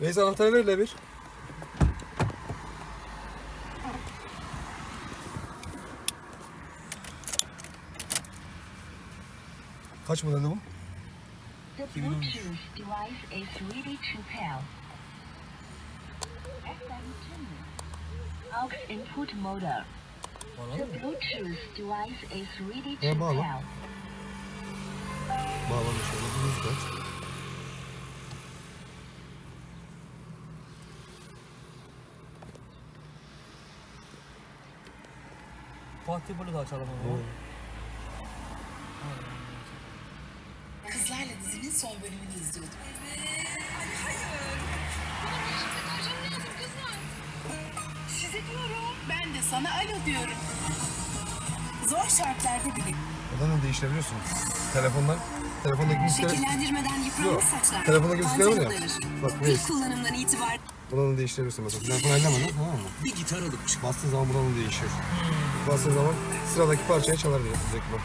Reis anahtarı ver bir. Kaç modelde bu? The Bluetooth device is ready to pair. FM tuning. Aux input model. The Bluetooth device is ready to pair. Bağlamış oldu. Düz kaç. Fatih Bolu da açalım onu. Kızlarla dizinin son bölümünü izliyordum. Size diyorum. Ben de sana alo diyorum. Zor şartlarda bile Odanı değiştirebiliyorsun. Telefondan. Telefondaki müzikleri... şekillendirmeden Yok. yıpranmış saçlar. Telefondaki müzikleri var ya. Bak İlk reis. kullanımdan itibaren Buranı değiştirebiliyorsun mesela. Telefonu elleme tamam mı? Bir gitar alıp çık. Bastığın zaman buranın değişiyor. Bastığın zaman sıradaki parçayı çalar direkt. direkt bak.